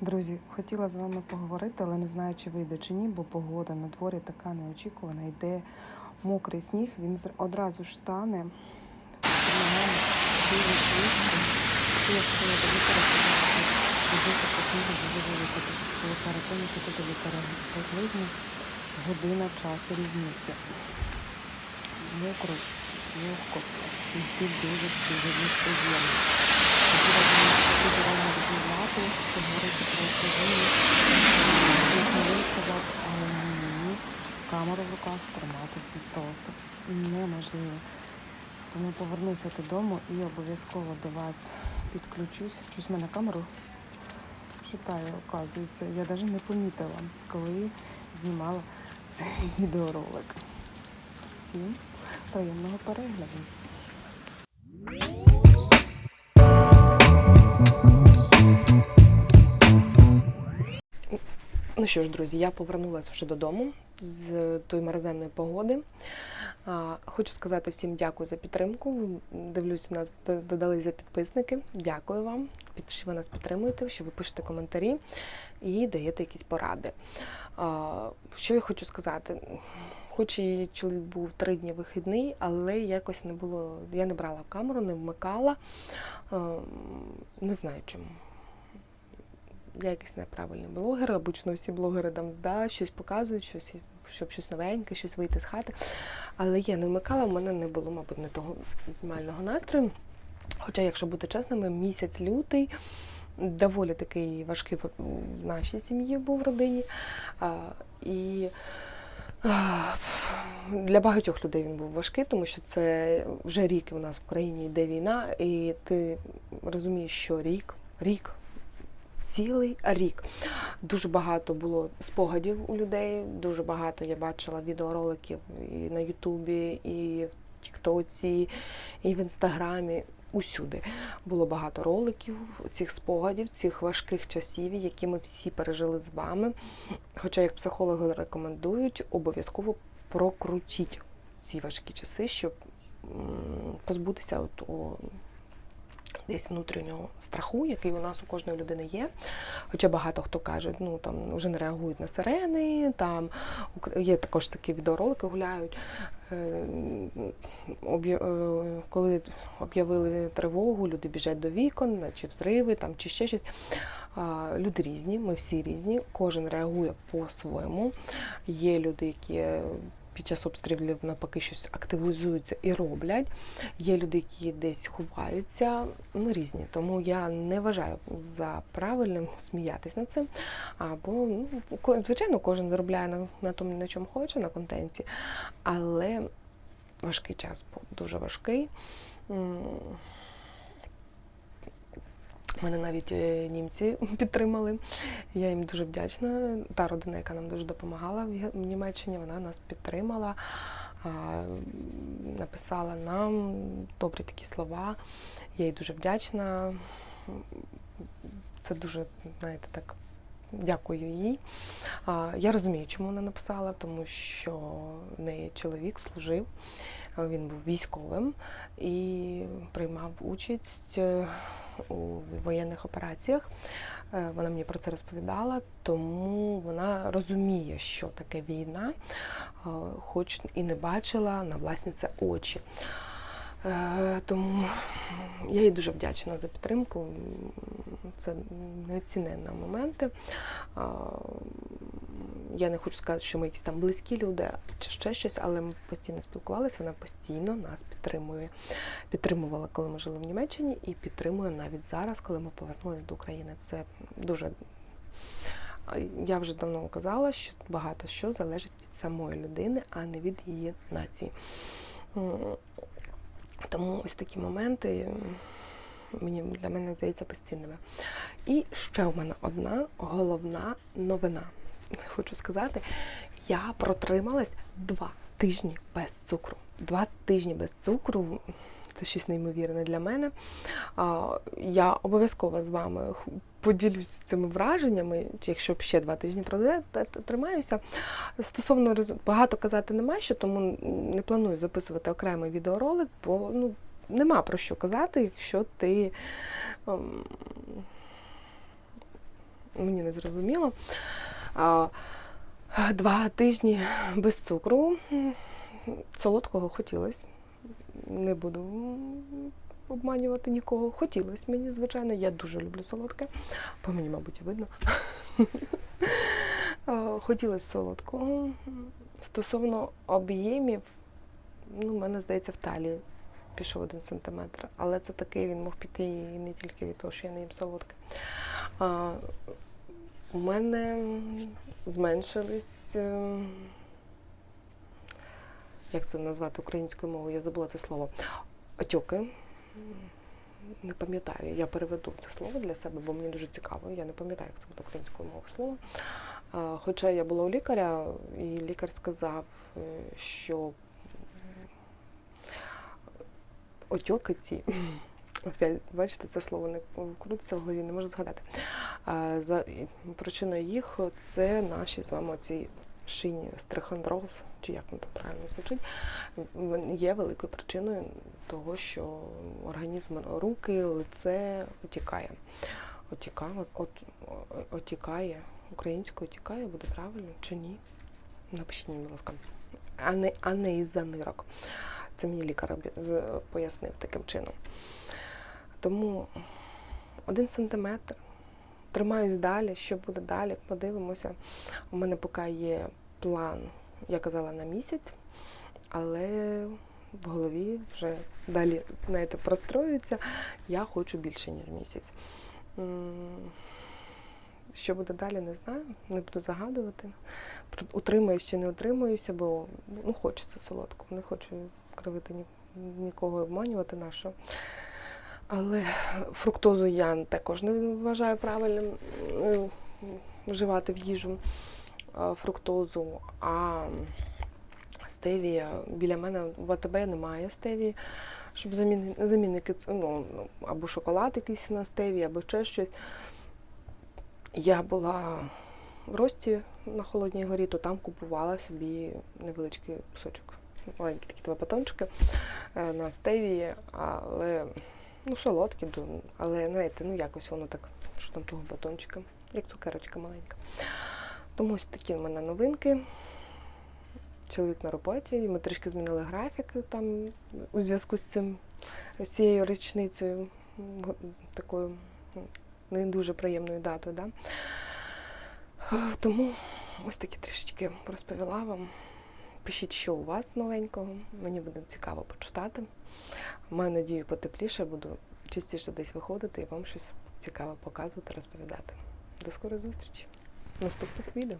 Друзі, хотіла з вами поговорити, але не знаю, чи вийде чи ні, бо погода на дворі така неочікувана. Йде мокрий сніг, він одразу ж тане. Дуже швидко. Якщо я сказала, ходити по снігу дуже велика. Коли переконати до лікаря приблизно година часу різниці. Мокро, легко, йти дуже дуже неприємно. Хотіла б дуже рано відмовляти, поговорити про сьогодні. Він сказав, але ні, камеру в руках тримати просто неможливо. Тому повернуся додому і обов'язково до вас підключусь. Щось в мене камеру читає, оказується. Я навіть не помітила, коли знімала цей відеоролик. Всім приємного перегляду. Ну що ж, друзі, я повернулася вже додому з тої мерзенної погоди. Хочу сказати всім дякую за підтримку. Дивлюсь, у нас додалися підписники. Дякую вам, що ви нас підтримуєте, що ви пишете коментарі і даєте якісь поради. Що я хочу сказати? Хоч і чоловік був три дні вихідний, але якось не було. Я не брала камеру, не вмикала. Не знаю чому я якийсь неправильний блогер. Обично всі блогери там да, щось показують, щось, щоб щось новеньке, щось вийти з хати. Але я не вмикала, в мене не було, мабуть, не того знімального настрою. Хоча, якщо бути чесними, місяць лютий доволі такий важкий в в нашій сім'ї був в родині. А, і для багатьох людей він був важкий, тому що це вже рік у нас в країні йде війна, і ти розумієш, що рік, рік, цілий рік. Дуже багато було спогадів у людей, дуже багато я бачила відеороликів і на Ютубі, і в Тіктоці, і в Інстаграмі. Усюди було багато роликів, цих спогадів, цих важких часів, які ми всі пережили з вами. Хоча, як психологи рекомендують, обов'язково прокрутіть ці важкі часи, щоб позбутися от, десь внутрішнього страху, який у нас у кожної людини є. Хоча багато хто каже, ну там вже не реагують на сирени, там є також такі відеоролики гуляють. Е, е, Коли об'явили тривогу, люди біжать до вікон, чи взриви, там, чи ще щось. Люди різні, ми всі різні, кожен реагує по-своєму. Є люди, які під час обстрілів навпаки щось активізуються і роблять. Є люди, які десь ховаються, ми різні. Тому я не вважаю за правильним сміятись над цим. Або, ну, звичайно, кожен заробляє на, на тому, на чому хоче, на контенті. Але важкий час був дуже важкий. Мене навіть е, німці підтримали. Я їм дуже вдячна. Та родина, яка нам дуже допомагала в Німеччині, вона нас підтримала, написала нам добрі такі слова. Я їй дуже вдячна. Це дуже, знаєте, так. Дякую їй. Я розумію, чому вона написала, тому що в неї чоловік служив, він був військовим і приймав участь е, у воєнних операціях. Е, Вона мені про це розповідала, тому вона розуміє, що таке війна, е, хоч і не бачила на власні це очі. Тому я їй дуже вдячна за підтримку. Це неоціненні моменти. Я не хочу сказати, що ми якісь там близькі люди чи ще щось, але ми постійно спілкувалися, вона постійно нас підтримує. Підтримувала, коли ми жили в Німеччині, і підтримує навіть зараз, коли ми повернулися до України. Це дуже. Я вже давно казала, що багато що залежить від самої людини, а не від її нації. Тому ось такі моменти мені для мене здається постійними. І ще у мене одна головна новина. Хочу сказати, я протрималась два тижні без цукру. Два тижні без цукру. Це щось неймовірне для мене. Я обов'язково з вами поділюсь цими враженнями, якщо б ще два тижні тримаюся. Стосовно багато казати нема що, тому не планую записувати окремий відеоролик, бо ну, нема про що казати, якщо ти ем, мені не зрозуміло. Два тижні без цукру. Солодкого хотілося. Не буду обманювати нікого. Хотілося мені, звичайно. Я дуже люблю солодке. По мені, мабуть, видно. Хотілося солодкого. Стосовно об'ємів, ну, мене здається, в талії пішов один сантиметр. Але це такий він мог піти і не тільки від того, що я не їм солодке. У мене зменшились. е, Як це назвати українською мовою? Я забула це слово. Отьоки. Не пам'ятаю, я переведу це слово для себе, бо мені дуже цікаво. Я не пам'ятаю, як це буде українською мовою слово. Хоча я була у лікаря, і лікар сказав, е, що отьоки ці. Опять, бачите, це слово не крутиться в голові, не можу згадати. А, За причиною їх це наші з вами ці шийні стрихондроз, чи як воно правильно звучить, є великою причиною того, що організм руки, лице отікає. Отікає, от, от, отікає. Українською отікає, буде правильно чи ні? Напишіть мені, будь ласка. А не, а не із-за нирок. Це мені лікар пояснив таким чином. Тому один сантиметр. Тримаюсь далі, що буде далі, подивимося. У мене поки є план, я казала, на місяць, але в голові вже далі, знаєте, простроюється. Я хочу більше, ніж місяць. Що буде далі, не знаю, не буду загадувати. Утримуюсь чи не утримуюся, бо ну, хочеться солодкого, не хочу кривити ні, нікого обманювати нашого. Але фруктозу я також не вважаю правильним е, вживати в їжу е, фруктозу. А стевія біля мене в АТБ немає стевії, щоб замінники ну, ну, або шоколад якийсь на стевії, або ще щось. Я була в рості на Холодній горі, то там купувала собі невеличкий кусочок. Маленькі такі два батончики е, на стевії, але ну, солодкі, але знаєте, ну якось воно так, що там того батончика, як цукерочка маленька. Тому ось такі в мене новинки. Чоловік на роботі, і ми трішки змінили графік там у зв'язку з цим, з цією річницею, такою не дуже приємною датою. Да? Е, Тому ось такі трішечки розповіла вам. Пишіть, що у вас новенького. Мені буде цікаво почитати. Маю надію, потепліше, буду частіше десь виходити і вам щось цікаве показувати, розповідати. До скорої зустрічі в наступних відео.